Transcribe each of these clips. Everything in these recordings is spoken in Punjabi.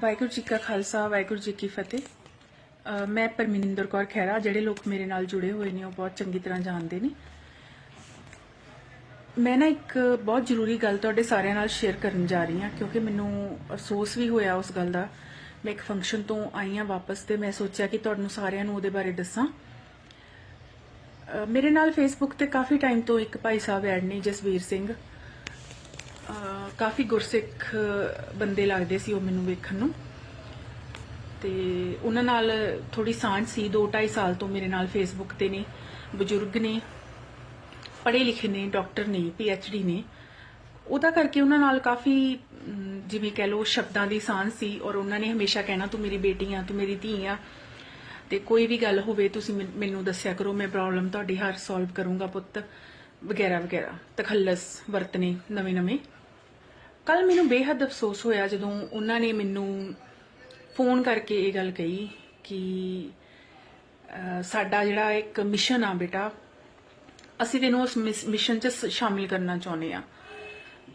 ਵਾਹਿਗੁਰੂ ਜੀ ਕਾ ਖਾਲਸਾ, ਵਾਹਿਗੁਰੂ ਜੀ ਕੀ ਫਤਿਹ। ਮੈਂ ਪਰਮਿੰਦਰ ਕੌਰ ਖਹਿਰਾ, ਜਿਹੜੇ ਲੋਕ ਮੇਰੇ ਨਾਲ ਜੁੜੇ ਹੋਏ ਨੇ, ਉਹ ਬਹੁਤ ਚੰਗੀ ਤਰ੍ਹਾਂ ਜਾਣਦੇ ਨੇ। ਮੈਂ ਨਾ ਇੱਕ ਬਹੁਤ ਜ਼ਰੂਰੀ ਗੱਲ ਤੁਹਾਡੇ ਸਾਰਿਆਂ ਨਾਲ ਸ਼ੇਅਰ ਕਰਨ ਜਾ ਰਹੀ ਹਾਂ, ਕਿਉਂਕਿ ਮੈਨੂੰ ਅਫਸੋਸ ਵੀ ਹੋਇਆ ਉਸ ਗੱਲ ਦਾ। ਮੈਂ ਇੱਕ ਫੰਕਸ਼ਨ ਤੋਂ ਆਈ ਹਾਂ ਵਾਪਸ ਤੇ ਮੈਂ ਸੋਚਿਆ ਕਿ ਤੁਹਾਨੂੰ ਸਾਰਿਆਂ ਨੂੰ ਉਹਦੇ ਬਾਰੇ ਦੱਸਾਂ। ਮੇਰੇ ਨਾਲ ਫੇਸਬੁੱਕ ਤੇ ਕਾਫੀ ਟਾਈਮ ਤੋਂ ਇੱਕ ਭਾਈ ਸਾਹਿਬ ਐਡ ਨੇ, ਜਸਵੀਰ ਸਿੰਘ। ਕਾਫੀ ਗੁਰਸਿੱਖ ਬੰਦੇ ਲੱਗਦੇ ਸੀ ਉਹ ਮੈਨੂੰ ਵੇਖਣ ਨੂੰ। ਤੇ ਉਹਨਾਂ ਨਾਲ ਥੋੜੀ ਸਾਂਝ ਸੀ 2.5 ਸਾਲ ਤੋਂ ਮੇਰੇ ਨਾਲ ਫੇਸਬੁੱਕ ਤੇ ਨੇ, ਬਜ਼ੁਰਗ ਨੇ, ਪੜ੍ਹੇ ਲਿਖੇ ਨੇ, ਡਾਕਟਰ ਨੇ ਪੀ ਐਚ ਡੀ ਨੇ। ਉਹਦਾ ਕਰਕੇ ਉਹਨਾਂ ਨਾਲ ਕਾਫੀ ਜਿਵੇਂ ਕਹਿ ਲਓ, ਸ਼ਬਦਾਂ ਦੀ ਸਾਂਝ ਸੀ ਔਰ ਉਹਨਾਂ ਨੇ ਹਮੇਸ਼ਾ ਕਹਿਣਾ, ਤੂੰ ਮੇਰੀ ਬੇਟੀ ਆ, ਤੂੰ ਮੇਰੀ ਧੀ ਆ। ਤੇ ਕੋਈ ਵੀ ਗੱਲ ਹੋਵੇ, ਤੁਸੀਂ ਮੈਨੂੰ ਦੱਸਿਆ ਕਰੋ, ਮੈਂ ਪ੍ਰੋਬਲਮ ਤੁਹਾਡੀ ਹਰ ਸੋਲਵ ਕਰੂੰਗਾ ਪੁੱਤ। ਵਗੈਰਾ ਵਗੈਰਾ। ਤਖੱਲਸ ਵਰਤਨੇ ਨਵੇਂ ਨਵੇਂ। ਕੱਲ ਮੈਨੂੰ ਬੇਹੱਦ ਅਫਸੋਸ ਹੋਇਆ ਜਦੋਂ ਉਹਨਾਂ ਨੇ ਮੈਨੂੰ ਫੋਨ ਕਰਕੇ ਇਹ ਗੱਲ ਕਹੀ ਕਿ ਸਾਡਾ ਜਿਹੜਾ ਇੱਕ ਮਿਸ਼ਨ ਆ ਬੇਟਾ, ਅਸੀਂ ਤੈਨੂੰ ਉਸ ਮਿਸ਼ਨ 'ਚ ਸ- ਸ਼ਾਮਿਲ ਕਰਨਾ ਚਾਹੁੰਦੇ ਆ।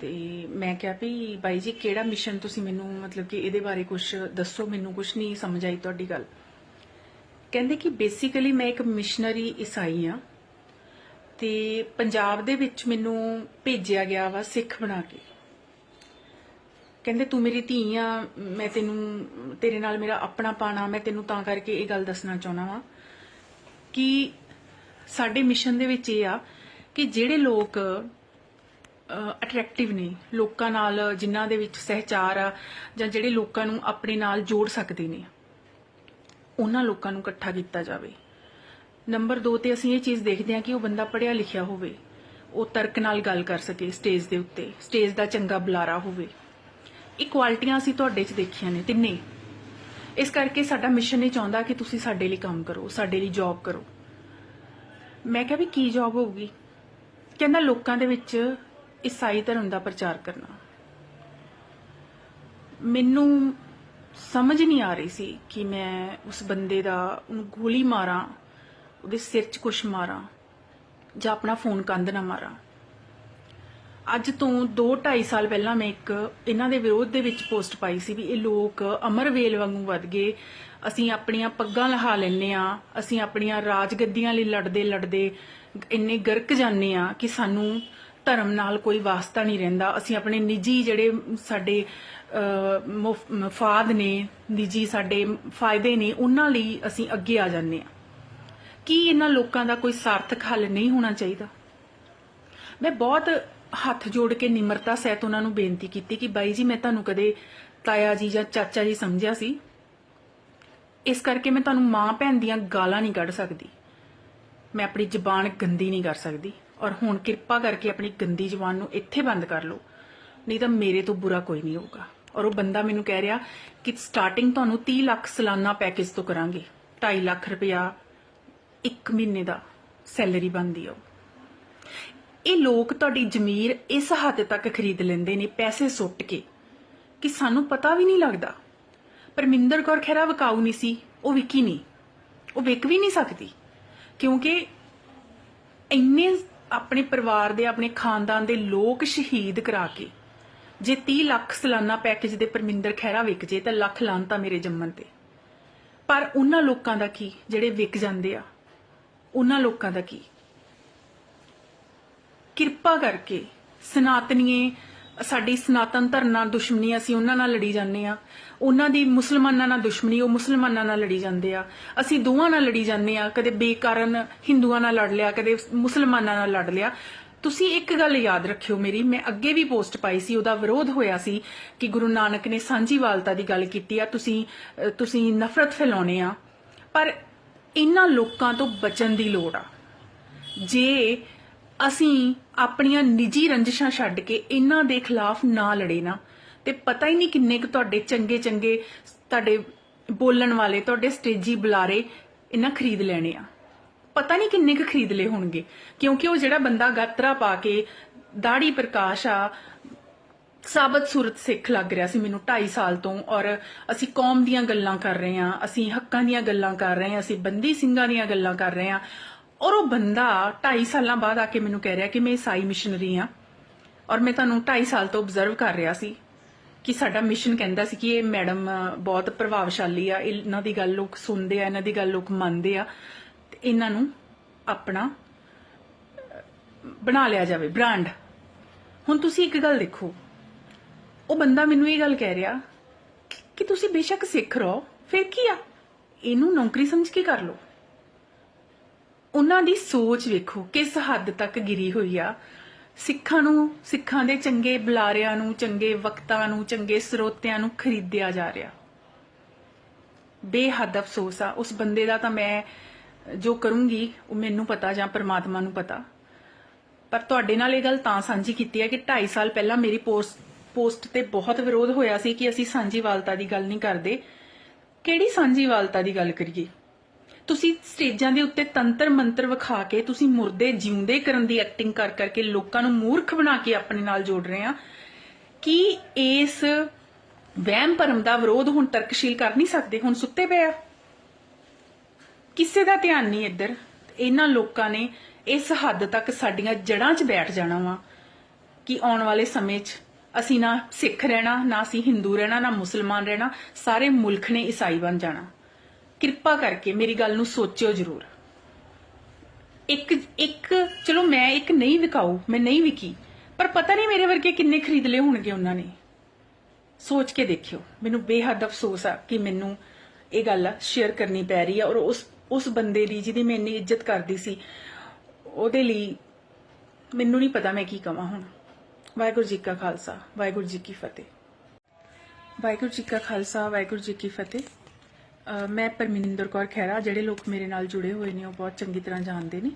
ਤੇ ਮੈਂ ਕਿਹਾ ਵੀ ਬਾਈ ਜੀ, ਕਿਹੜਾ ਮਿਸ਼ਨ ਤੁਸੀਂ ਮੈਨੂੰ ਮਤਲਬ ਕਿ ਇਹਦੇ ਬਾਰੇ ਕੁਝ ਦੱਸੋ, ਮੈਨੂੰ ਕੁਝ ਨਹੀਂ ਸਮਝ ਆਈ ਤੁਹਾਡੀ ਗੱਲ। ਕਹਿੰਦੇ ਕਿ ਬੇਸਿਕਲੀ ਮੈਂ ਇੱਕ ਮਿਸ਼ਨਰੀ ਈਸਾਈ ਆ। ਤੇ ਪੰਜਾਬ ਦੇ ਵਿੱਚ ਮੈਨੂੰ ਭੇਜਿਆ ਗਿਆ ਵਾ ਸਿੱਖ ਬਣਾ ਕੇ। ਕਹਿੰਦੇ, ਤੂੰ ਮੇਰੀ ਧੀ ਆ, ਮੈਂ ਤੈਨੂੰ, ਤੇਰੇ ਨਾਲ ਮੇਰਾ ਆਪਣਾ ਪਾਣਾ, ਮੈਂ ਤੈਨੂੰ ਤਾਂ ਕਰਕੇ ਇਹ ਗੱਲ ਦੱਸਣਾ ਚਾਹੁੰਦਾ ਵਾਂ ਕਿ ਸਾਡੇ ਮਿਸ਼ਨ ਦੇ ਵਿੱਚ ਇਹ ਆ ਕਿ ਜਿਹੜੇ ਲੋਕ ਅਟਰੈਕਟਿਵ ਨੇ, ਲੋਕਾਂ ਨਾਲ ਜਿਨ੍ਹਾਂ ਦੇ ਵਿੱਚ ਸਹਿਚਾਰ ਆ ਜਾਂ ਜਿਹੜੇ ਲੋਕਾਂ ਨੂੰ ਆਪਣੇ ਨਾਲ ਜੋੜ ਸਕਦੇ ਨੇ, ਉਹਨਾਂ ਲੋਕਾਂ ਨੂੰ ਇਕੱਠਾ ਕੀਤਾ ਜਾਵੇ। ਨੰਬਰ 2 ਤੇ ਅਸੀਂ ਇਹ ਚੀਜ਼ ਦੇਖਦੇ ਹਾਂ ਕਿ ਉਹ ਬੰਦਾ ਪੜ੍ਹਿਆ ਲਿਖਿਆ ਹੋਵੇ, ਉਹ ਤਰਕ ਨਾਲ ਗੱਲ ਕਰ ਸਕੇ ਸਟੇਜ ਦੇ ਉੱਤੇ, ਸਟੇਜ ਦਾ ਚੰਗਾ ਬੁਲਾਰਾ ਹੋਵੇ। ਇਹ ਕੁਆਲਿਟੀਆਂ ਅਸੀਂ ਤੁਹਾਡੇ 'ਚ ਦੇਖੀਆਂ ਨੇ ਤਿੰਨੇ। ਇਸ ਕਰਕੇ ਸਾਡਾ ਮਿਸ਼ਨ ਇਹ ਚਾਹੁੰਦਾ ਕਿ ਤੁਸੀਂ ਸਾਡੇ ਲਈ ਕੰਮ ਕਰੋ, ਸਾਡੇ ਲਈ ਜੌਬ ਕਰੋ। ਮੈਂ ਕਿਹਾ ਵੀ ਕੀ ਜੌਬ ਹੋਊਗੀ? ਕਹਿੰਦਾ ਲੋਕਾਂ ਦੇ ਵਿੱਚ ਈਸਾਈ ਧਰਮ ਦਾ ਪ੍ਰਚਾਰ ਕਰਨਾ। ਮੈਨੂੰ ਸਮਝ ਨਹੀਂ ਆ ਰਹੀ ਸੀ ਕਿ ਮੈਂ ਉਸ ਬੰਦੇ ਦਾ ਉਹਨੂੰ ਗੋਲੀ ਮਾਰਾਂ ਉਹਦੇ ਸਿਰ 'ਚ ਕੁਛ ਮਾਰਾਂ ਜਾਂ ਆਪਣਾ ਫੋਨ ਕੰਧ ਨਾ ਮਾਰਾਂ। ਅੱਜ ਤੋਂ 2.5 ਸਾਲ ਪਹਿਲਾਂ ਮੈਂ ਇੱਕ ਇਹਨਾਂ ਦੇ ਵਿਰੋਧ ਦੇ ਵਿੱਚ ਪੋਸਟ ਪਾਈ ਸੀ ਵੀ ਇਹ ਲੋਕ ਅਮਰਵੇਲ ਵਾਂਗੂ ਵੱਧ ਗਏ ਅਸੀਂ ਆਪਣੀਆਂ ਪੱਗਾਂ ਲਹਾ ਲੈਨੇ ਆ ਅਸੀਂ ਆਪਣੀਆਂ ਰਾਜਗੱਦੀਆਂ ਲਈ ਲੜਦੇ ਲੜਦੇ ਇੰਨੇ ਗਰਕ ਜਾਂਦੇ ਆ ਕਿ ਸਾਨੂੰ ਧਰਮ ਨਾਲ ਕੋਈ ਵਾਸਤਾ ਨਹੀਂ ਰਹਿੰਦਾ। ਅਸੀਂ ਆਪਣੇ ਨਿੱਜੀ ਜਿਹੜੇ ਸਾਡੇ ਅਹ, ਮਫਾਦ ਨੇ ਨਿੱਜੀ ਸਾਡੇ ਫਾਇਦੇ ਨੇ ਉਹਨਾਂ ਲਈ ਅਸੀਂ ਅੱਗੇ ਆ ਜਾਂਦੇ ਆ ਕੀ ਇਹਨਾਂ ਲੋਕਾਂ ਦਾ ਕੋਈ ਸਾਰਥਕ ਹੱਲ ਨਹੀਂ ਹੋਣਾ ਚਾਹੀਦਾ? ਮੈਂ ਬਹੁਤ ਹੱਥ ਜੋੜ ਕੇ ਨਿਮਰਤਾ ਸਹਿਤ ਉਹਨਾਂ ਨੂੰ ਬੇਨਤੀ ਕੀਤੀ ਕਿ ਬਾਈ ਜੀ, ਮੈਂ ਤੁਹਾਨੂੰ ਕਦੇ ਤਾਇਆ ਜੀ ਜਾਂ ਚਾਚਾ ਜੀ ਸਮਝਿਆ ਸੀ? ਇਸ ਕਰਕੇ ਮੈਂ ਤੁਹਾਨੂੰ ਮਾਂ ਭੈਣ ਦੀਆਂ ਗਾਲਾਂ ਨਹੀਂ ਕੱਢ ਸਕਦੀ। ਮੈਂ ਆਪਣੀ ਜ਼ਬਾਨ ਗੰਦੀ ਨਹੀਂ ਕਰ ਸਕਦੀ। ਔਰ ਹੁਣ ਕਿਰਪਾ ਕਰਕੇ ਆਪਣੀ ਗੰਦੀ ਜ਼ਬਾਨ ਨੂੰ ਇੱਥੇ ਬੰਦ ਕਰ ਲਓ। ਨਹੀਂ ਤਾਂ ਮੇਰੇ ਤੋਂ ਬੁਰਾ ਕੋਈ ਨਹੀਂ ਹੋਊਗਾ। ਔਰ ਉਹ ਬੰਦਾ ਮੈਨੂੰ ਕਹਿ ਰਿਹਾ ਕਿ ਸਟਾਰਟਿੰਗ ਤੁਹਾਨੂੰ 30 ਲੱਖ ਸਾਲਾਨਾ ਪੈਕੇਜ ਤੋਂ ਕਰਾਂਗੇ। 2.5 ਲੱਖ ਰੁਪਇਆ ਇੱਕ ਮਹੀਨੇ ਦਾ ਸੈਲਰੀ ਬਣਦੀ ਆ ਉਹ। ਇਹ ਲੋਕ ਤੁਹਾਡੀ ਜ਼ਮੀਰ ਇਸ ਹੱਦ ਤੱਕ ਖਰੀਦ ਲੈਂਦੇ ਨੇ ਪੈਸੇ ਸੁੱਟ ਕੇ ਕਿ ਸਾਨੂੰ ਪਤਾ ਵੀ ਨਹੀਂ ਲੱਗਦਾ। ਪਰਮਿੰਦਰ ਕੌਰ ਖਹਿਰਾ ਵਿਕਾਊ ਨਹੀਂ ਸੀ, ਉਹ ਵਿਕੀ ਨਹੀਂ। ਉਹ ਵਿਕ ਵੀ ਨਹੀਂ ਸਕਦੀ, ਕਿਉਂਕਿ ਇੰਨੇ ਆਪਣੇ ਪਰਿਵਾਰ ਦੇ, ਆਪਣੇ ਖਾਨਦਾਨ ਦੇ ਲੋਕ ਸ਼ਹੀਦ ਕਰਾ ਕੇ ਜੇ 30 ਲੱਖ ਸਾਲਾਨਾ ਪੈਕੇਜ ਦੇ ਪਰਮਿੰਦਰ ਖਹਿਰਾ ਵਿਕ ਜੇ ਤਾਂ ਲੱਖ ਲਾਂਤਾ ਮੇਰੇ ਜੰਮਣ ਤੇ। ਪਰ ਉਹਨਾਂ ਲੋਕਾਂ ਦਾ ਕੀ, ਜਿਹੜੇ ਵਿਕ ਜਾਂਦੇ ਆ? ਉਹਨਾਂ ਲੋਕਾਂ ਦਾ ਕੀ? ਕਿਰਪਾ ਕਰਕੇ ਸਨਾਤਨੀਏ, ਸਾਡੀ ਸਨਾਤਨ ਧਰਮ ਨਾਲ ਦੁਸ਼ਮਣੀ ਅਸੀਂ ਉਹਨਾਂ ਨਾਲ ਲੜੀ ਜਾਂਦੇ ਆ ਉਹਨਾਂ ਦੀ ਮੁਸਲਮਾਨਾਂ ਨਾਲ ਦੁਸ਼ਮਣੀ, ਉਹ ਮੁਸਲਮਾਨਾਂ ਨਾਲ ਲੜੀ ਜਾਂਦੇ ਆ। ਅਸੀਂ ਦੋਵਾਂ ਨਾਲ ਲੜੀ ਜਾਂਦੇ ਆ ਕਦੇ ਬੇਕਾਰਨ ਹਿੰਦੂਆਂ ਨਾਲ ਲੜ ਲਿਆ, ਕਦੇ ਮੁਸਲਮਾਨਾਂ ਨਾਲ ਲੜ ਲਿਆ। ਤੁਸੀਂ ਇੱਕ ਗੱਲ ਯਾਦ ਰੱਖਿਓ ਮੇਰੀ, ਮੈਂ ਅੱਗੇ ਵੀ ਪੋਸਟ ਪਾਈ ਸੀ, ਉਹਦਾ ਵਿਰੋਧ ਹੋਇਆ ਸੀ ਕਿ ਗੁਰੂ ਨਾਨਕ ਨੇ ਸਾਂਝੀਵਾਲਤਾ ਦੀ ਗੱਲ ਕੀਤੀ ਆ, ਤੁਸੀਂ ਤੁਸੀਂ ਨਫ਼ਰਤ ਫੈਲਾਉਣੇ ਆ। ਪਰ ਇਹਨਾਂ ਲੋਕਾਂ ਤੋਂ ਬਚਣ ਦੀ ਲੋੜ ਆ। ਜੇ ਅਸੀਂ ਆਪਣੀਆਂ ਨਿੱਜੀ ਰੰਜਿਸ਼ਾਂ ਛੱਡ ਕੇ ਇਹਨਾਂ ਦੇ ਖਿਲਾਫ ਨਾ ਲੜੇ ਨਾ, ਤੇ ਪਤਾ ਹੀ ਨਹੀਂ ਕਿੰਨੇ ਕੁ ਤੁਹਾਡੇ ਚੰਗੇ ਚੰਗੇ ਤੁਹਾਡੇ ਬੋਲਣ ਵਾਲੇ, ਤੁਹਾਡੇ ਸਟੇਜੀ ਬੁਲਾਰੇ ਇਹਨਾਂ ਖਰੀਦ ਲੈਣੇ ਆ। ਪਤਾ ਨਹੀਂ ਕਿੰਨੇ ਕੁ ਖਰੀਦ ਲਏ ਹੋਣਗੇ, ਕਿਉਂਕਿ ਉਹ ਜਿਹੜਾ ਬੰਦਾ ਗਾਤਰਾ ਪਾ ਕੇ ਦਾੜੀ ਪ੍ਰਕਾਸ਼ ਆ ਸਾਬਤ ਸੂਰਤ ਸਿੱਖ ਲੱਗ ਰਿਹਾ ਸੀ ਮੈਨੂੰ 2.5 ਸਾਲ ਤੋਂ ਔਰ ਅਸੀਂ ਕੌਮ ਦੀਆਂ ਗੱਲਾਂ ਕਰ ਰਹੇ ਹਾਂ, ਅਸੀਂ ਹੱਕਾਂ ਦੀਆਂ ਗੱਲਾਂ ਕਰ ਰਹੇ ਹਾਂ, ਅਸੀਂ ਬੰਦੀ ਸਿੰਘਾਂ ਦੀਆਂ ਗੱਲਾਂ ਕਰ ਰਹੇ ਹਾਂ। ਔਰ ਉਹ ਬੰਦਾ 2.5 ਸਾਲਾਂ ਬਾਅਦ ਆ ਕੇ ਮੈਨੂੰ ਕਹਿ ਰਿਹਾ ਕਿ ਮੈਂ ਈਸਾਈ ਮਿਸ਼ਨਰੀ ਹਾਂ ਔਰ ਮੈਂ ਤੁਹਾਨੂੰ 2.5 ਸਾਲ ਤੋਂ ਆਬਜ਼ਰਵ ਕਰ ਰਿਹਾ ਸੀ ਕਿ ਸਾਡਾ ਮਿਸ਼ਨ ਕਹਿੰਦਾ ਸੀ ਕਿ ਇਹ ਮੈਡਮ ਬਹੁਤ ਪ੍ਰਭਾਵਸ਼ਾਲੀ ਆ, ਇਹਨਾਂ ਦੀ ਗੱਲ ਲੋਕ ਸੁਣਦੇ ਆ, ਇਹਨਾਂ ਦੀ ਗੱਲ ਲੋਕ ਮੰਨਦੇ ਆ। ਤੇ ਇਹਨਾਂ ਨੂੰ ਆਪਣਾ ਬਣਾ ਲਿਆ ਜਾਵੇ ਬ੍ਰਾਂਡ ਹੁਣ ਤੁਸੀਂ ਇੱਕ ਗੱਲ ਦੇਖੋ ਉਹ ਬੰਦਾ ਮੈਨੂੰ ਇਹ ਗੱਲ ਕਹਿ ਰਿਹਾ ਕਿ ਤੁਸੀਂ ਬੇਸ਼ੱਕ ਸਿੱਖ ਰਹੋ, ਫਿਰ ਕੀ ਆ? ਇਹਨੂੰ ਨੌਕਰੀ ਸਮਝ ਕੇ ਕਰ ਲਓ। ਉਹਨਾਂ ਦੀ ਸੋਚ ਵੇਖੋ, ਕਿਸ ਹੱਦ ਤੱਕ ਗਿਰੀ ਹੋਈ ਆ। ਸਿੱਖਾਂ ਨੂੰ, ਸਿੱਖਾਂ ਦੇ ਚੰਗੇ ਬੁਲਾਰਿਆਂ ਨੂੰ, ਚੰਗੇ ਵਕਤਾਂ ਨੂੰ, ਚੰਗੇ ਸਰੋਤਿਆਂ ਨੂੰ ਖਰੀਦਿਆ ਜਾ ਰਿਹਾ। ਬੇਹੱਦ ਅਫਸੋਸ ਆ, ਉਸ ਬੰਦੇ ਦਾ ਤਾਂ ਮੈਂ ਜੋ ਕਰੂੰਗੀ, ਉਹ ਮੈਨੂੰ ਪਤਾ ਜਾਂ ਪਰਮਾਤਮਾ ਨੂੰ ਪਤਾ। ਪਰ ਤੁਹਾਡੇ ਨਾਲ ਇਹ ਗੱਲ ਤਾਂ ਸਾਂਝੀ ਕੀਤੀ ਹੈ ਕਿ 2.5 ਸਾਲ ਪਹਿਲਾਂ ਮੇਰੀ ਪੋਸਟ ਪੋਸਟ ਤੇ ਬਹੁਤ ਵਿਰੋਧ ਹੋਇਆ ਸੀ ਕਿ ਅਸੀਂ ਸਾਂਝੀਵਾਲਤਾ ਦੀ ਗੱਲ ਨਹੀਂ ਕਰਦੇ। ਕਿਹੜੀ ਸਾਂਝੀਵਾਲਤਾ ਦੀ ਗੱਲ ਕਰੀਏ? ਤੁਸੀਂ ਸਟੇਜਾਂ ਦੇ ਉੱਤੇ ਤੰਤਰ ਮੰਤਰ ਵਿਖਾ ਕੇ ਤੁਸੀਂ ਮੁਰਦੇ ਜਿਉਂਦੇ ਕਰਨ ਦੀ ਐਕਟਿੰਗ ਕਰ ਕਰਕੇ ਲੋਕਾਂ ਨੂੰ ਮੂਰਖ ਬਣਾ ਕੇ ਆਪਣੇ ਨਾਲ ਜੋੜ ਰਹੇ ਆ, ਕੀ ਇਸ ਵਹਿਮ ਭਰਮ ਦਾ ਵਿਰੋਧ ਹੁਣ ਤਰਕਸ਼ੀਲ ਕਰ ਨਹੀਂ ਸਕਦੇ? ਹੁਣ ਸੁੱਤੇ ਪਏ ਆ। ਕਿਸੇ ਦਾ ਧਿਆਨ ਨਹੀਂ ਇੱਧਰ। ਇਹਨਾਂ ਲੋਕਾਂ ਨੇ ਇਸ ਹੱਦ ਤੱਕ ਸਾਡੀਆਂ ਜੜ੍ਹਾਂ 'ਚ ਬੈਠ ਜਾਣਾ ਵਾ ਕਿ ਆਉਣ ਵਾਲੇ ਸਮੇਂ 'ਚ ਅਸੀਂ ਨਾ ਸਿੱਖ ਰਹਿਣਾ, ਨਾ ਅਸੀਂ ਹਿੰਦੂ ਰਹਿਣਾ, ਨਾ ਮੁਸਲਮਾਨ ਰਹਿਣਾ, ਸਾਰੇ ਮੁਲਕ ਨੇ ਈਸਾਈ ਬਣ ਜਾਣਾ। ਕਿਰਪਾ ਕਰਕੇ ਮੇਰੀ ਗੱਲ ਨੂੰ ਸੋਚਿਓ ਜ਼ਰੂਰ। ਇੱਕ ਇੱਕ, ਚਲੋ ਮੈਂ ਇੱਕ ਨਹੀਂ ਵਿਕਾਊ, ਮੈਂ ਨਹੀਂ ਵਿਕੀ, ਪਰ ਪਤਾ ਨਹੀਂ ਮੇਰੇ ਵਰਗੇ ਕਿੰਨੇ ਖਰੀਦ ਲਏ ਹੋਣਗੇ ਉਹਨਾਂ ਨੇ। ਸੋਚ ਕੇ ਦੇਖਿਓ, ਮੈਨੂੰ ਬੇਹੱਦ ਅਫਸੋਸ ਆ ਕਿ ਮੈਨੂੰ ਇਹ ਗੱਲ ਸ਼ੇਅਰ ਕਰਨੀ ਪੈ ਰਹੀ ਹੈ ਔਰ ਉਸ ਉਸ ਬੰਦੇ ਦੀ ਜਿਹਦੀ ਮੈਂ ਇੰਨੀ ਇੱਜ਼ਤ ਕਰਦੀ ਸੀ, ਉਹਦੇ ਲਈ ਮੈਨੂੰ ਨਹੀਂ ਪਤਾ ਮੈਂ ਕੀ ਕਵਾਂ ਹੁਣ। ਵਾਹਿਗੁਰੂ ਜੀ ਕਾ ਖਾਲਸਾ, ਵਾਹਿਗੁਰੂ ਜੀ ਕੀ ਫਤਿਹ। ਵਾਹਿਗੁਰੂ ਜੀ ਕਾ ਖਾਲਸਾ, ਵਾਹਿਗੁਰੂ ਜੀ ਕੀ ਫਤਿਹ। ਮੈਂ ਪਰਮਿੰਦਰ ਕੌਰ ਖਹਿਰਾ, ਜਿਹੜੇ ਲੋਕ ਮੇਰੇ ਨਾਲ ਜੁੜੇ ਹੋਏ ਨੇ, ਉਹ ਬਹੁਤ ਚੰਗੀ ਤਰ੍ਹਾਂ ਜਾਣਦੇ ਨੇ।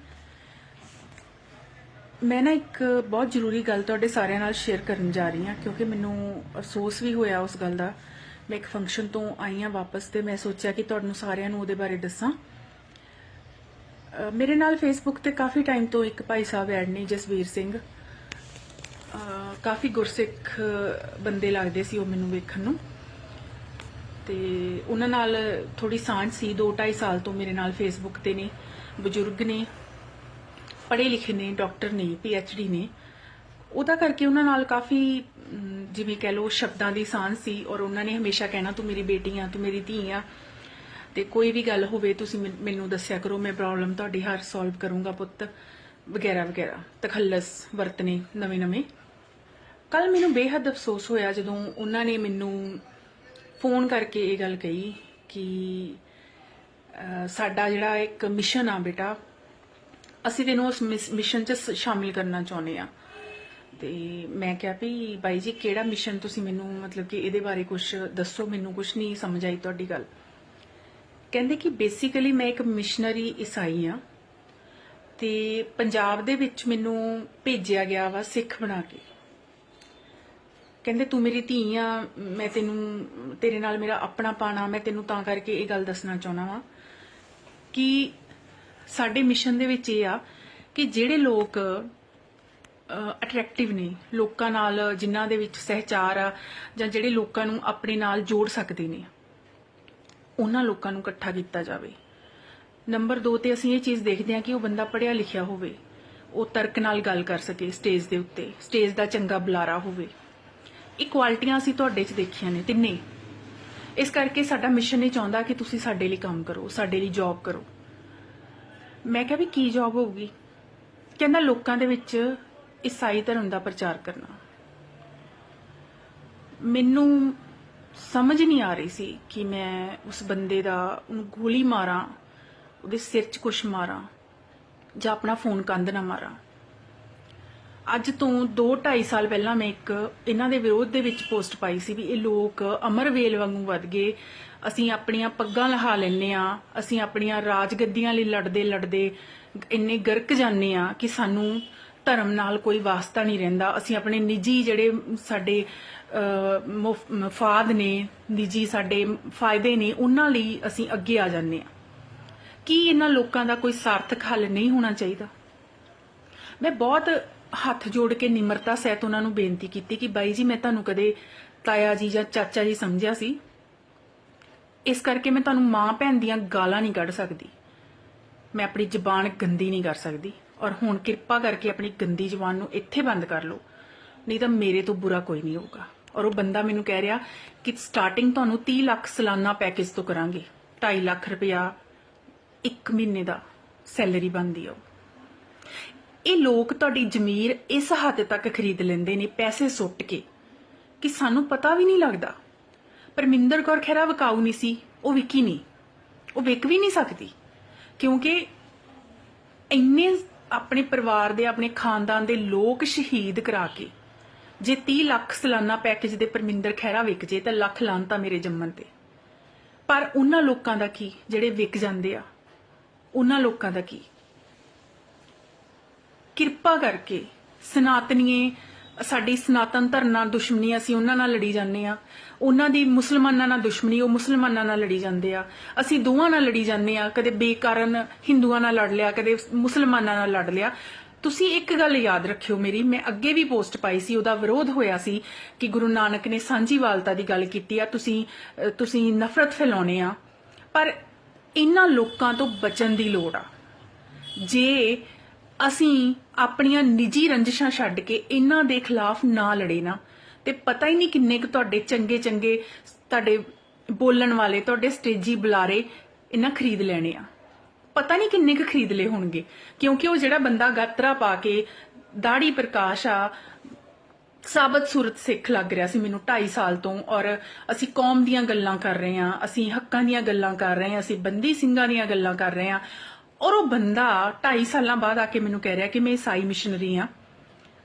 ਮੈਂ ਨਾ ਇੱਕ ਬਹੁਤ ਜ਼ਰੂਰੀ ਗੱਲ ਤੁਹਾਡੇ ਸਾਰਿਆਂ ਨਾਲ ਸ਼ੇਅਰ ਕਰਨ ਜਾ ਰਹੀ ਹਾਂ, ਕਿਉਂਕਿ ਮੈਨੂੰ ਅਫਸੋਸ ਵੀ ਹੋਇਆ ਉਸ ਗੱਲ ਦਾ। ਮੈਂ ਇੱਕ ਫੰਕਸ਼ਨ ਤੋਂ ਆਈ ਹਾਂ ਵਾਪਸ ਤੇ ਮੈਂ ਸੋਚਿਆ ਕਿ ਤੁਹਾਨੂੰ ਸਾਰਿਆਂ ਨੂੰ ਉਹਦੇ ਬਾਰੇ ਦੱਸਾਂ। ਮੇਰੇ ਨਾਲ ਫੇਸਬੁੱਕ ਤੇ ਕਾਫੀ ਟਾਈਮ ਤੋਂ ਇੱਕ ਭਾਈ ਸਾਹਿਬ ਐਡ ਨੇ, ਜਸਵੀਰ ਸਿੰਘ। ਕਾਫੀ ਗੁਰਸਿੱਖ ਬੰਦੇ ਲੱਗਦੇ ਸੀ ਉਹ ਮੈਨੂੰ ਵੇਖਣ ਨੂੰ। ਤੇ ਉਹਨਾਂ ਨਾਲ ਥੋੜੀ ਸਾਂਝ ਸੀ 2.5 ਸਾਲ ਤੋਂ ਮੇਰੇ ਨਾਲ ਫੇਸਬੁੱਕ ਤੇ ਨੇ, ਬਜ਼ੁਰਗ ਨੇ, ਪੜ੍ਹੇ ਲਿਖੇ ਨੇ, ਡਾਕਟਰ ਨੇ ਪੀ ਐਚ ਡੀ ਨੇ। ਉਹਦਾ ਕਰਕੇ ਉਹਨਾਂ ਨਾਲ ਕਾਫੀ ਜਿਵੇਂ ਕਹਿ ਲਓ, ਸ਼ਬਦਾਂ ਦੀ ਸਾਂਝ ਸੀ ਔਰ ਉਹਨਾਂ ਨੇ ਹਮੇਸ਼ਾ ਕਹਿਣਾ, ਤੂੰ ਮੇਰੀ ਬੇਟੀ ਆ, ਤੂੰ ਮੇਰੀ ਧੀ ਆ। ਤੇ ਕੋਈ ਵੀ ਗੱਲ ਹੋਵੇ, ਤੁਸੀਂ ਮੈਨੂੰ ਦੱਸਿਆ ਕਰੋ, ਮੈਂ ਪ੍ਰੋਬਲਮ ਤੁਹਾਡੀ ਹਰ ਸੋਲਵ ਕਰੂੰਗਾ ਪੁੱਤ, ਵਗੈਰਾ ਵਗੈਰਾ। ਤਖੱਲਸ ਵਰਤਨੇ ਨਵੇਂ ਨਵੇਂ ਕੱਲ ਮੈਨੂੰ ਬੇਹੱਦ ਅਫਸੋਸ ਹੋਇਆ ਜਦੋਂ ਉਹਨਾਂ ਨੇ ਮੈਨੂੰ ਫੋਨ ਕਰਕੇ ਇਹ ਗੱਲ ਕਹੀ ਕਿ ਸਾਡਾ ਜਿਹੜਾ ਇੱਕ ਮਿਸ਼ਨ ਆ ਬੇਟਾ, ਅਸੀਂ ਤੈਨੂੰ ਉਸ ਮਿਸ- ਮਿਸ਼ਨ 'ਚ ਸ- ਸ਼ਾਮਿਲ ਕਰਨਾ ਚਾਹੁੰਦੇ ਆ। ਤੇ ਮੈਂ ਕਿਹਾ ਵੀ ਬਾਈ ਜੀ, ਕਿਹੜਾ ਮਿਸ਼ਨ ਤੁਸੀਂ ਮੈਨੂੰ ਮਤਲਬ ਕਿ ਇਹਦੇ ਬਾਰੇ ਕੁਝ ਦੱਸੋ, ਮੈਨੂੰ ਕੁਝ ਨਹੀਂ ਸਮਝ ਆਈ ਤੁਹਾਡੀ ਗੱਲ। ਕਹਿੰਦੇ ਕਿ ਬੇਸਿਕਲੀ ਮੈਂ ਇੱਕ ਮਿਸ਼ਨਰੀ ਈਸਾਈ ਆ ਤੇ ਪੰਜਾਬ ਦੇ ਵਿੱਚ ਮੈਨੂੰ ਭੇਜਿਆ ਗਿਆ ਵਾ ਸਿੱਖ ਬਣਾ ਕੇ। ਕਹਿੰਦੇ ਤੂੰ ਮੇਰੀ ਧੀ ਆ, ਮੈਂ ਤੈਨੂੰ, ਤੇਰੇ ਨਾਲ ਮੇਰਾ ਆਪਣਾ ਪਾਣਾ ਮੈਂ ਤੈਨੂੰ ਤਾਂ ਕਰਕੇ ਇਹ ਗੱਲ ਦੱਸਣਾ ਚਾਹੁੰਦਾ ਵਾਂ ਕਿ ਸਾਡੇ ਮਿਸ਼ਨ ਦੇ ਵਿੱਚ ਇਹ ਆ ਕਿ ਜਿਹੜੇ ਲੋਕ ਅਟਰੈਕਟਿਵ ਨੇ, ਲੋਕਾਂ ਨਾਲ ਜਿਨ੍ਹਾਂ ਦੇ ਵਿੱਚ ਸਹਿਚਾਰ ਆ ਜਾਂ ਜਿਹੜੇ ਲੋਕਾਂ ਨੂੰ ਆਪਣੇ ਨਾਲ ਜੋੜ ਸਕਦੇ ਨੇ, ਉਹਨਾਂ ਲੋਕਾਂ ਨੂੰ ਇਕੱਠਾ ਕੀਤਾ ਜਾਵੇ। ਨੰਬਰ 2 ਤੇ ਅਸੀਂ ਇਹ ਚੀਜ਼ ਦੇਖਦੇ ਹਾਂ ਕਿ ਉਹ ਬੰਦਾ ਪੜ੍ਹਿਆ ਲਿਖਿਆ ਹੋਵੇ, ਉਹ ਤਰਕ ਨਾਲ ਗੱਲ ਕਰ ਸਕੇ ਸਟੇਜ ਦੇ ਉੱਤੇ, ਸਟੇਜ ਦਾ ਚੰਗਾ ਬੁਲਾਰਾ ਹੋਵੇ। ਇਹ ਕੁਆਲਿਟੀਆਂ ਅਸੀਂ ਤੁਹਾਡੇ 'ਚ ਦੇਖੀਆਂ ਨੇ ਤਿੰਨੇ। ਇਸ ਕਰਕੇ ਸਾਡਾ ਮਿਸ਼ਨ ਇਹ ਚਾਹੁੰਦਾ ਕਿ ਤੁਸੀਂ ਸਾਡੇ ਲਈ ਕੰਮ ਕਰੋ, ਸਾਡੇ ਲਈ ਜੌਬ ਕਰੋ। ਮੈਂ ਕਿਹਾ ਵੀ ਕੀ ਜੌਬ ਹੋਊਗੀ? ਕਹਿੰਦਾ ਲੋਕਾਂ ਦੇ ਵਿੱਚ ਈਸਾਈ ਧਰਮ ਦਾ ਪ੍ਰਚਾਰ ਕਰਨਾ। ਮੈਨੂੰ ਸਮਝ ਨਹੀਂ ਆ ਰਹੀ ਸੀ ਕਿ ਮੈਂ ਉਸ ਬੰਦੇ ਦਾ ਉਹਨੂੰ ਗੋਲੀ ਮਾਰਾਂ, ਉਹਦੇ ਸਿਰ 'ਚ ਕੁਛ ਮਾਰਾਂ ਜਾਂ ਆਪਣਾ ਫੋਨ ਕੰਧ ਨਾ ਮਾਰਾਂ। ਅੱਜ ਤੋਂ 2-2.5 ਸਾਲ ਪਹਿਲਾਂ ਮੈਂ ਇੱਕ ਇਹਨਾਂ ਦੇ ਵਿਰੋਧ ਦੇ ਵਿੱਚ ਪੋਸਟ ਪਾਈ ਸੀ ਵੀ ਇਹ ਲੋਕ ਅਮਰ ਵੇਲ ਵਾਂਗੂ ਵੱਧ ਗਏ ਅਸੀਂ ਆਪਣੀਆਂ ਪੱਗਾਂ ਲਹਾ ਲੈਨੇ ਆ ਅਸੀਂ ਆਪਣੀਆਂ ਰਾਜਗੱਦੀਆਂ ਲਈ ਲੜਦੇ ਲੜਦੇ ਇੰਨੇ ਗਰਕ ਜਾਂਦੇ ਆ ਕਿ ਸਾਨੂੰ ਧਰਮ ਨਾਲ ਕੋਈ ਵਾਸਤਾ ਨਹੀਂ ਰਹਿੰਦਾ। ਅਸੀਂ ਆਪਣੇ ਨਿੱਜੀ ਜਿਹੜੇ ਸਾਡੇ ਅਹ, ਮਫਾਦ ਨੇ ਨਿੱਜੀ ਸਾਡੇ ਫਾਇਦੇ ਨੇ ਉਹਨਾਂ ਲਈ ਅਸੀਂ ਅੱਗੇ ਆ ਜਾਂਦੇ ਆ ਕੀ ਇਹਨਾਂ ਲੋਕਾਂ ਦਾ ਕੋਈ ਸਾਰਥਕ ਹੱਲ ਨਹੀਂ ਹੋਣਾ ਚਾਹੀਦਾ? ਮੈਂ ਬਹੁਤ ਹੱਥ ਜੋੜ ਕੇ ਨਿਮਰਤਾ ਸਹਿਤ ਉਹਨਾਂ ਨੂੰ ਬੇਨਤੀ ਕੀਤੀ ਕਿ ਬਾਈ ਜੀ, ਮੈਂ ਤੁਹਾਨੂੰ ਕਦੇ ਤਾਇਆ ਜੀ ਜਾਂ ਚਾਚਾ ਜੀ ਸਮਝਿਆ ਸੀ? ਇਸ ਕਰਕੇ ਮੈਂ ਤੁਹਾਨੂੰ ਮਾਂ ਭੈਣ ਦੀਆਂ ਗਾਲਾਂ ਨਹੀਂ ਕੱਢ ਸਕਦੀ। ਮੈਂ ਆਪਣੀ ਜ਼ਬਾਨ ਗੰਦੀ ਨਹੀਂ ਕਰ ਸਕਦੀ। ਔਰ ਹੁਣ ਕਿਰਪਾ ਕਰਕੇ ਆਪਣੀ ਗੰਦੀ ਜ਼ਬਾਨ ਨੂੰ ਇੱਥੇ ਬੰਦ ਕਰ ਲਓ। ਨਹੀਂ ਤਾਂ ਮੇਰੇ ਤੋਂ ਬੁਰਾ ਕੋਈ ਨਹੀਂ ਹੋਊਗਾ। ਔਰ ਉਹ ਬੰਦਾ ਮੈਨੂੰ ਕਹਿ ਰਿਹਾ ਕਿ ਸਟਾਰਟਿੰਗ ਤੁਹਾਨੂੰ 30 ਲੱਖ ਸਾਲਾਨਾ ਪੈਕੇਜ ਤੋਂ ਕਰਾਂਗੇ। 2.5 ਲੱਖ ਰੁਪਇਆ ਇੱਕ ਮਹੀਨੇ ਦਾ ਸੈਲਰੀ ਬਣਦੀ ਆ ਉਹ। ਇਹ ਲੋਕ ਤੁਹਾਡੀ ਜ਼ਮੀਰ ਇਸ ਹੱਦ ਤੱਕ ਖਰੀਦ ਲੈਂਦੇ ਨੇ ਪੈਸੇ ਸੁੱਟ ਕੇ। ਕਿ ਸਾਨੂੰ ਪਤਾ ਵੀ ਨਹੀਂ ਲੱਗਦਾ। ਪਰਮਿੰਦਰ ਕੌਰ ਖਹਿਰਾ ਵਿਕਾਊ ਨਹੀਂ ਸੀ, ਉਹ ਵਿਕੀ ਨਹੀਂ। ਉਹ ਵਿਕ ਵੀ ਨਹੀਂ ਸਕਦੀ। ਕਿਉਂਕਿ ਇੰਨੇ ਆਪਣੇ ਪਰਿਵਾਰ ਦੇ, ਆਪਣੇ ਖਾਨਦਾਨ ਦੇ ਲੋਕ ਸ਼ਹੀਦ ਕਰਾ ਕੇ, ਜੇ 30 ਲੱਖ ਸਾਲਾਨਾ ਪੈਕੇਜ ਦੇ ਪਰਮਿੰਦਰ ਖਹਿਰਾ ਵਿਕ ਜੇ ਤਾਂ ਲੱਖ ਲਾਂਤਾ ਮੇਰੇ ਜੰਮਣ ਤੇ। ਪਰ ਉਹਨਾਂ ਲੋਕਾਂ ਦਾ ਕੀ? ਜਿਹੜੇ ਵਿਕ ਜਾਂਦੇ ਆ, ਉਹਨਾਂ ਲੋਕਾਂ ਦਾ ਕੀ? ਕਿਰਪਾ ਕਰਕੇ ਸਨਾਤਨੀਏ, ਸਾਡੀ ਸਨਾਤਨ ਧਰਮ ਨਾਲ ਦੁਸ਼ਮਣੀ ਅਸੀਂ ਉਹਨਾਂ ਨਾਲ ਲੜੀ ਜਾਂਦੇ ਆ ਉਹਨਾਂ ਦੀ ਮੁਸਲਮਾਨਾਂ ਨਾਲ ਦੁਸ਼ਮਣੀ, ਉਹ ਮੁਸਲਮਾਨਾਂ ਨਾਲ ਲੜੀ ਜਾਂਦੇ ਆ। ਅਸੀਂ ਦੋਵਾਂ ਨਾਲ ਲੜੀ ਜਾਂਦੇ ਆ ਕਦੇ ਬੇਕਾਰਨ ਹਿੰਦੂਆਂ ਨਾਲ ਲੜ ਲਿਆ, ਕਦੇ ਮੁਸਲਮਾਨਾਂ ਨਾਲ ਲੜ ਲਿਆ। ਤੁਸੀਂ ਇੱਕ ਗੱਲ ਯਾਦ ਰੱਖਿਓ ਮੇਰੀ, ਮੈਂ ਅੱਗੇ ਵੀ ਪੋਸਟ ਪਾਈ ਸੀ, ਉਹਦਾ ਵਿਰੋਧ ਹੋਇਆ ਸੀ ਕਿ ਗੁਰੂ ਨਾਨਕ ਨੇ ਸਾਂਝੀਵਾਲਤਾ ਦੀ ਗੱਲ ਕੀਤੀ ਆ, ਤੁਸੀਂ ਤੁਸੀਂ ਨਫ਼ਰਤ ਫੈਲਾਉਣੇ ਆ। ਪਰ ਇਹਨਾਂ ਲੋਕਾਂ ਤੋਂ ਬਚਣ ਦੀ ਲੋੜ ਆ। ਜੇ ਅਸੀਂ ਆਪਣੀਆਂ ਨਿੱਜੀ ਰੰਜਿਸ਼ਾਂ ਛੱਡ ਕੇ ਇਹਨਾਂ ਦੇ ਖਿਲਾਫ ਨਾ ਲੜੇ ਨਾ। ਤੇ ਪਤਾ ਹੀ ਨਹੀਂ ਕਿੰਨੇ ਕੁ ਤੁਹਾਡੇ ਚੰਗੇ ਚੰਗੇ ਤੁਹਾਡੇ ਬੋਲਣ ਵਾਲੇ, ਤੁਹਾਡੇ ਸਟੇਜੀ ਬੁਲਾਰੇ ਇਹਨਾਂ ਖਰੀਦ ਲੈਣੇ ਆ। ਪਤਾ ਨਹੀਂ ਕਿੰਨੇ ਕੁ ਖਰੀਦ ਲਏ ਹੋਣਗੇ। ਕਿਉਂਕਿ ਉਹ ਜਿਹੜਾ ਬੰਦਾ ਗਾਤਰਾ ਪਾ ਕੇ ਦਾੜੀ ਪ੍ਰਕਾਸ਼ ਆ, ਸਾਬਤ ਸੂਰਤ ਸਿੱਖ ਲੱਗ ਰਿਹਾ ਸੀ ਮੈਨੂੰ 2.5 ਸਾਲ ਤੋਂ ਔਰ ਅਸੀਂ ਕੌਮ ਦੀਆਂ ਗੱਲਾਂ ਕਰ ਰਹੇ ਹਾਂ, ਅਸੀਂ ਹੱਕਾਂ ਦੀਆਂ ਗੱਲਾਂ ਕਰ ਰਹੇ ਹਾਂ, ਅਸੀਂ ਬੰਦੀ ਸਿੰਘਾਂ ਦੀਆਂ ਗੱਲਾਂ ਕਰ ਰਹੇ ਹਾਂ। ਔਰ ਉਹ ਬੰਦਾ 2.5 ਸਾਲਾਂ ਬਾਅਦ ਆ ਕੇ ਮੈਨੂੰ ਕਹਿ ਰਿਹਾ ਕਿ ਮੈਂ ਈਸਾਈ ਮਿਸ਼ਨਰੀ ਹਾਂ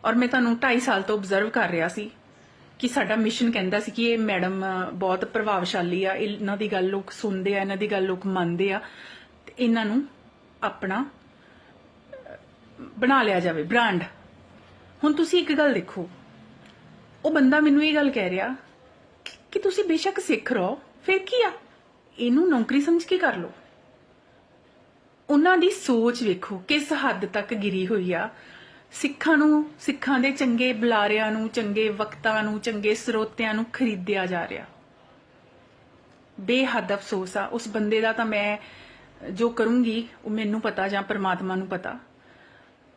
ਔਰ ਮੈਂ ਤੁਹਾਨੂੰ 2.5 ਸਾਲ ਤੋਂ ਆਬਜ਼ਰਵ ਕਰ ਰਿਹਾ ਸੀ ਕਿ ਸਾਡਾ ਮਿਸ਼ਨ ਕਹਿੰਦਾ ਸੀ ਕਿ ਇਹ ਮੈਡਮ ਬਹੁਤ ਪ੍ਰਭਾਵਸ਼ਾਲੀ ਆ ਇਹਨਾਂ ਦੀ ਗੱਲ ਲੋਕ ਸੁਣਦੇ ਆ, ਇਹਨਾਂ ਦੀ ਗੱਲ ਲੋਕ ਮੰਨਦੇ ਆ, ਤੇ ਇਹਨਾਂ ਨੂੰ ਆਪਣਾ ਬਣਾ ਲਿਆ ਜਾਵੇ ਬ੍ਰਾਂਡ ਹੁਣ ਤੁਸੀਂ ਇੱਕ ਗੱਲ ਦੇਖੋ, ਉਹ ਬੰਦਾ ਮੈਨੂੰ ਇਹ ਗੱਲ ਕਹਿ ਰਿਹਾ ਕਿ ਤੁਸੀਂ ਬੇਸ਼ੱਕ ਸਿੱਖ ਰਹੋ, ਫਿਰ ਕੀ ਆ? ਇਹਨੂੰ ਨੌਕਰੀ ਸਮਝ ਕੇ ਕਰ ਲਓ। ਉਹਨਾਂ ਦੀ ਸੋਚ ਵੇਖੋ ਕਿਸ ਹੱਦ ਤੱਕ ਗਿਰੀ ਹੋਈ ਆ। ਸਿੱਖਾਂ ਨੂੰ, ਸਿੱਖਾਂ ਦੇ ਚੰਗੇ ਬੁਲਾਰਿਆਂ ਨੂੰ, ਚੰਗੇ ਵਕਤਾਂ ਨੂੰ, ਚੰਗੇ ਸਰੋਤਿਆਂ ਨੂੰ ਖਰੀਦਿਆ ਜਾ ਰਿਹਾ। ਬੇਹੱਦ ਅਫਸੋਸ ਆ। ਉਸ ਬੰਦੇ ਦਾ ਤਾਂ ਮੈਂ ਜੋ ਕਰੂੰਗੀ, ਉਹ ਮੈਨੂੰ ਪਤਾ ਜਾਂ ਪਰਮਾਤਮਾ ਨੂੰ ਪਤਾ।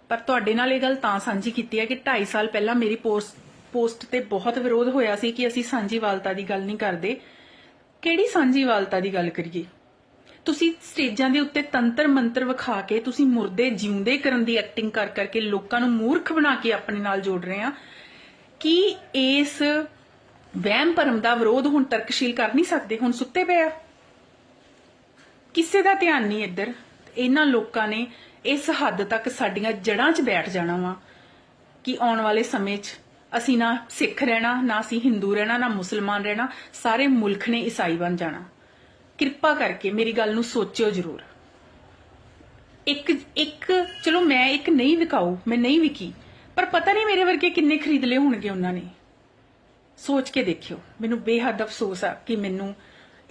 ਪਰ ਤੁਹਾਡੇ ਨਾਲ ਇਹ ਗੱਲ ਤਾਂ ਸਾਂਝੀ ਕੀਤੀ ਹੈ ਕਿ 2.5 ਸਾਲ ਪਹਿਲਾਂ ਮੇਰੀ ਪੋਸਟ ਪੋਸਟ ਤੇ ਬਹੁਤ ਵਿਰੋਧ ਹੋਇਆ ਸੀ ਕਿ ਅਸੀਂ ਸਾਂਝੀਵਾਲਤਾ ਦੀ ਗੱਲ ਨਹੀਂ ਕਰਦੇ। ਕਿਹੜੀ ਸਾਂਝੀਵਾਲਤਾ ਦੀ ਗੱਲ ਕਰੀਏ? ਤੁਸੀਂ ਸਟੇਜਾਂ ਦੇ ਉੱਤੇ ਤੰਤਰ ਮੰਤਰ ਵਿਖਾ ਕੇ, ਤੁਸੀਂ ਮੁਰਦੇ ਜਿਉਂਦੇ ਕਰਨ ਦੀ ਐਕਟਿੰਗ ਕਰ ਕਰਕੇ ਲੋਕਾਂ ਨੂੰ ਮੂਰਖ ਬਣਾ ਕੇ ਆਪਣੇ ਨਾਲ ਜੋੜ ਰਹੇ ਆ, ਕੀ ਇਸ ਵਹਿਮ ਭਰਮ ਦਾ ਵਿਰੋਧ ਹੁਣ ਤਰਕਸ਼ੀਲ ਕਰ ਨਹੀਂ ਸਕਦੇ? ਹੁਣ ਸੁੱਤੇ ਪਏ ਆ। ਕਿਸੇ ਦਾ ਧਿਆਨ ਨਹੀਂ ਇੱਧਰ। ਇਹਨਾਂ ਲੋਕਾਂ ਨੇ ਇਸ ਹੱਦ ਤੱਕ ਸਾਡੀਆਂ ਜੜ੍ਹਾਂ 'ਚ ਬੈਠ ਜਾਣਾ ਵਾ ਕਿ ਆਉਣ ਵਾਲੇ ਸਮੇਂ 'ਚ ਅਸੀਂ ਨਾ ਸਿੱਖ ਰਹਿਣਾ, ਨਾ ਅਸੀਂ ਹਿੰਦੂ ਰਹਿਣਾ, ਨਾ ਮੁਸਲਮਾਨ ਰਹਿਣਾ, ਸਾਰੇ ਮੁਲਕ ਨੇ ਈਸਾਈ ਬਣ ਜਾਣਾ। ਕਿਰਪਾ ਕਰਕੇ ਮੇਰੀ ਗੱਲ ਨੂੰ ਸੋਚਿਓ ਜ਼ਰੂਰ। ਇੱਕ ਇੱਕ, ਚਲੋ ਮੈਂ ਇੱਕ ਨਹੀਂ ਵਿਕਾਊ, ਮੈਂ ਨਹੀਂ ਵਿਕੀ, ਪਰ ਪਤਾ ਨਹੀਂ ਮੇਰੇ ਵਰਗੇ ਕਿੰਨੇ ਖਰੀਦ ਲਏ ਹੋਣਗੇ ਉਹਨਾਂ ਨੇ। ਸੋਚ ਕੇ ਦੇਖਿਓ, ਮੈਨੂੰ ਬੇਹੱਦ ਅਫਸੋਸ ਆ ਕਿ ਮੈਨੂੰ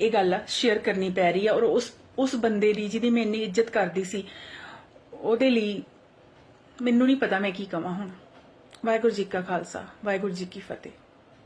ਇਹ ਗੱਲ ਸ਼ੇਅਰ ਕਰਨੀ ਪੈ ਰਹੀ ਆ ਔਰ ਉਸ ਉਸ ਬੰਦੇ ਦੀ ਜਿਹਦੀ ਮੈਂ ਇੰਨੀ ਇੱਜ਼ਤ ਕਰਦੀ ਸੀ, ਉਹਦੇ ਲਈ ਮੈਨੂੰ ਨਹੀਂ ਪਤਾ ਮੈਂ ਕੀ ਕਵਾਂ ਹੁਣ। ਵਾਹਿਗੁਰੂ ਜੀ ਕਾ ਖਾਲਸਾ, ਵਾਹਿਗੁਰੂ ਜੀ ਕੀ ਫਤਿਹ।